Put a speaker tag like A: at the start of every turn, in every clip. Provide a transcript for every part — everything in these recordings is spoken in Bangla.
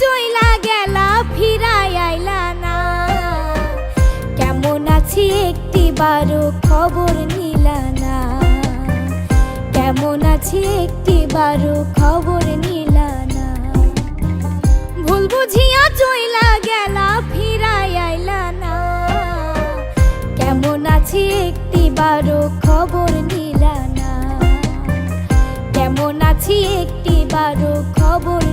A: চইলা গেলা, ফিরাই আইলা না। কেমন আছি একটি বারো খবর নিলা না। কেমন আছি একটি বারো খবর নিলা না। ভুল বুঝিয়া চইলা গেলা, ফিরাই আইলা না। কেমন আছি একটি বারো খবর নিলা না। কেমন আছি একটি বারো খবর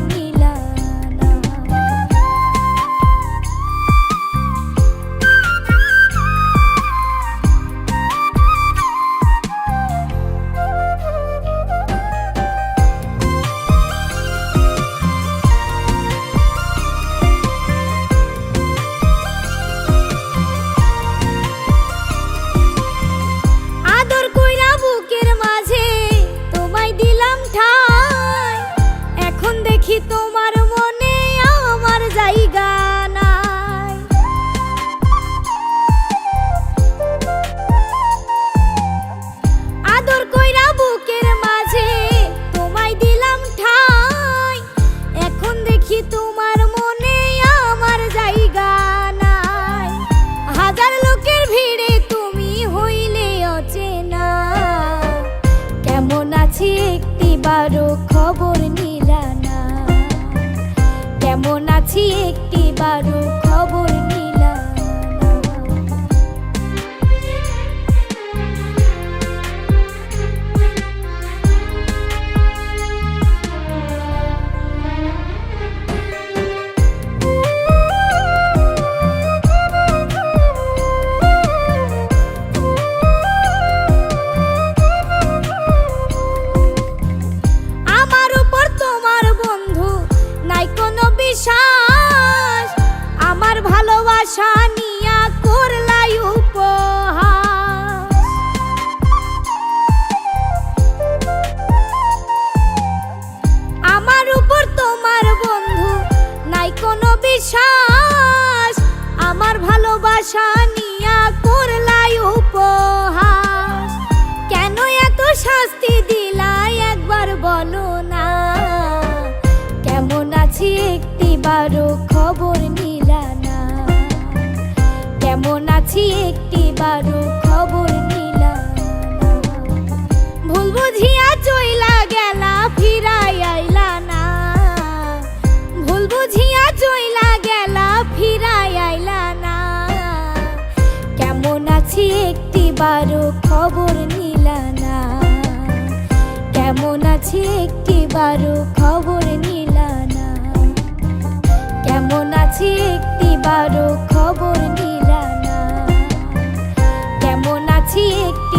A: কেমন আছি একটি বারো খবর নিলা না আমার উপর তোমার বন্ধু বিশ্বাস আমার ভালোবাসা নিয়া করলাই আমার উপর তোমার বন্ধু নাই কোনো বিশ্বাস আমার ভালোবাসা কেমন আছি একটি বারো খবর নিলা ভুল বুঝিয়া চইলা গেলা, ফিরাই আইলা না। ভুল বুঝিয়া চইলা গেলা, ফিরাই আইলা না। কেমন আছি একটি বারো খবর নিলা না। কেমন আছি একটি বারো খবর নিলা না। কেমন আছি একটি বারো একটি